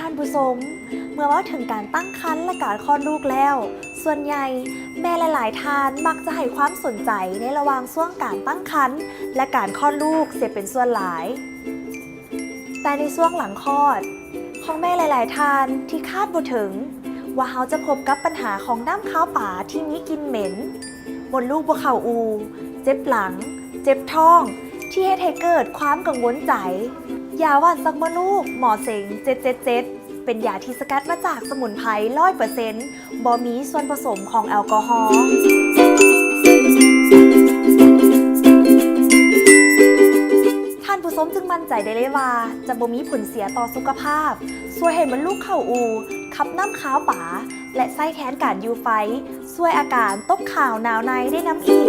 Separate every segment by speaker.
Speaker 1: ท่านผู้ชมเมื่อว่าถึงการตั้งครรภ์และการคลอดลูกแล้ว ส่วนใหญ่แม่หลาย ๆท่านมักจะให้ความสนใจในระหว่างช่วงการตั้งครรภ์และการคลอดลูกเสียเป็นส่วนหลาย แต่ในช่วงหลังคลอด ของแม่หลาย ๆท่านที่คาดบ่ถึง ว่าเขาจะพบกับปัญหาของน้ำข้าวป่าที่มีกินเหม็นบนลูกบวเข่าอู เจ็บหลัง เจ็บท้อง ที่เฮ็ดให้เกิดความกังวลใจ ยาหว่านซักมะลูก หมอเสง777 เป็นยาที่สกัดมาจากสมุนไพร100%บ่มีส่วนผสมของแอลกอฮอล์ท่านผู้ชมจึงมั่นใจได้เลยว่า จะบ่มีผลเสียต่อสุขภาพช่วยให้มันลูกเข่าอู ขับน้ำขาวป๋า และไส้แทนการยูไฟช่วยอาการตกข่าวหนาวในได้น้ำอีก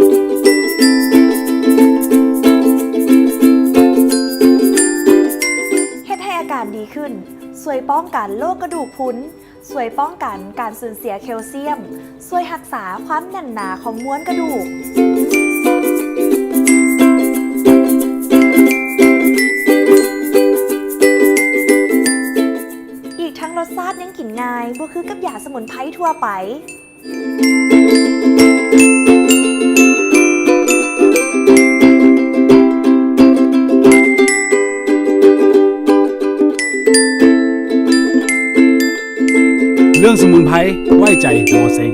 Speaker 1: การดีขึ้นช่วยป้องกันโรคกระดูกพุนช่วยป้องกันการสูญเสียแคลเซียมช่วยรักษาความแน่นหนาของม้วนกระดูกอีกทั้งรสชาติยังกินง่ายบ่คือกับยาสมุนไพรทั่วไป
Speaker 2: เรื่องสมุนไพรไว้ใจหมอเซง